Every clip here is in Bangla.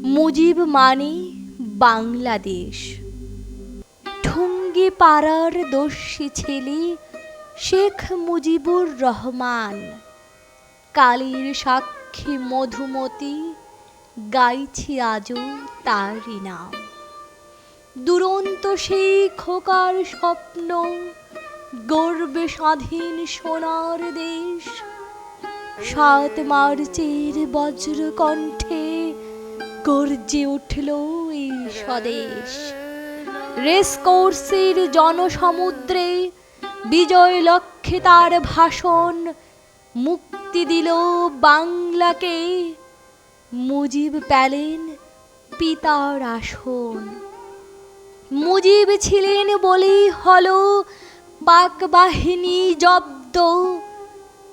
মুজিব মানে বাংলাদেশ। ঠুঙ্গি পাড়ার দস্যি ছেলে শেখ মুজিবুর রহমান। কালীর সাক্ষী মধুমতি গাইছি আজও তারই নাম। দুরন্ত সেই খোকার স্বপ্ন গর্বে স্বাধীন সোনার দেশ। সাত মার্চের বজ্র কণ্ঠে গর্জে উঠল এই স্বদেশ। রেস কোর্সের জনসমুদ্রে বিজয় লক্ষ্যে তার ভাষণ মুক্তি দিল বাংলাকে। মুজিব পেলেন পিতার আসন। মুজিব ছিলেন বলেই হল পাক বাহিনী জব্দ।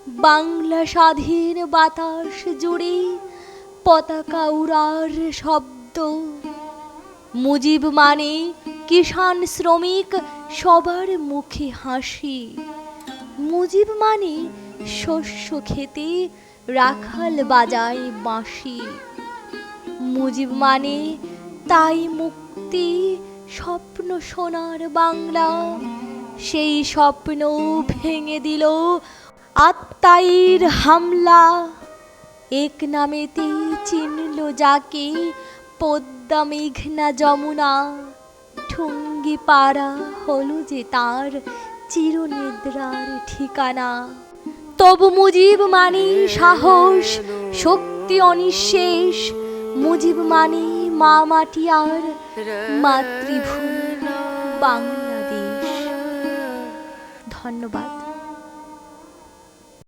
বাংলা স্বাধীন বাতাস জুড়ে পতাকা উড়ার শব্দ। মুজিব মানে কিষাণ শ্রমিক, সবার মুখে হাসি। মুজিব মানে শস্য খেতে, রাখাল বাজায় বাঁশি। মুজিব মানে তাই মুক্তি, স্বপ্ন সোনার বাংলা। সেই স্বপ্ন ভেঙে দিল আত্মাইর হামলা। এক নামেতে চিনল যাকে পদ্মা মেঘনা যমুনা, ঠুঙ্গি পাড়া হলো যে তার চিরনিদ্রার ঠিকানা। তবু মুজিব মানে সাহস, শক্তি অনিঃশেষ, মুজিব মানে মা মাটি আর মাতৃভূমি বাংলাদেশ। ধন্যবাদ।